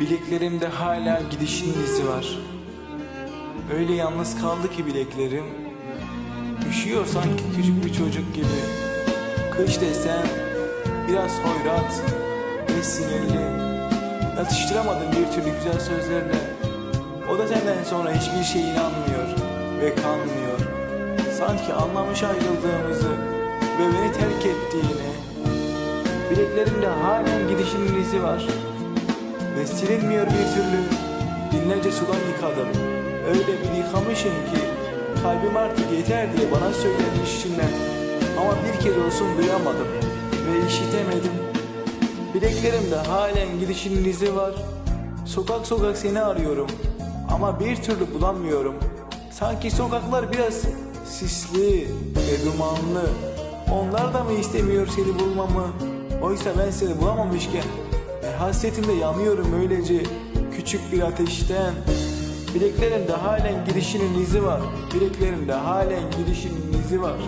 Bileklerimde hala gidişin izi var. Öyle yalnız kaldı ki bileklerim. Üşüyor sanki küçük bir çocuk gibi. Kış desen biraz hoyrat ve sinirli. Yatıştıramadım bir türlü güzel sözlerle. O da senden sonra hiçbir şeye inanmıyor ve kanmıyor. Sanki anlamış ayrıldığımızı ve beni terk ettiğini. Bileklerimde halen gidişinin izi var. Silinmiyor bir türlü. Binlerce sudan yıkadım. Öyle bir yıkamışım ki kalbim artık yeter diye bana söylemiş içinden. Ama bir kez olsun duyamadım ve işitemedim. Bileklerimde halen gidişinin izi var. Sokak sokak seni arıyorum ama bir türlü bulamıyorum. Sanki sokaklar biraz sisli ve dumanlı. Onlar da mı istemiyor seni bulmamı? Oysa ben seni bulamamışken e, hasretimde yanıyorum öylece küçük bir ateşten. Bileklerimde halen gidişinin izi var. Bileklerimde halen gidişinin izi var.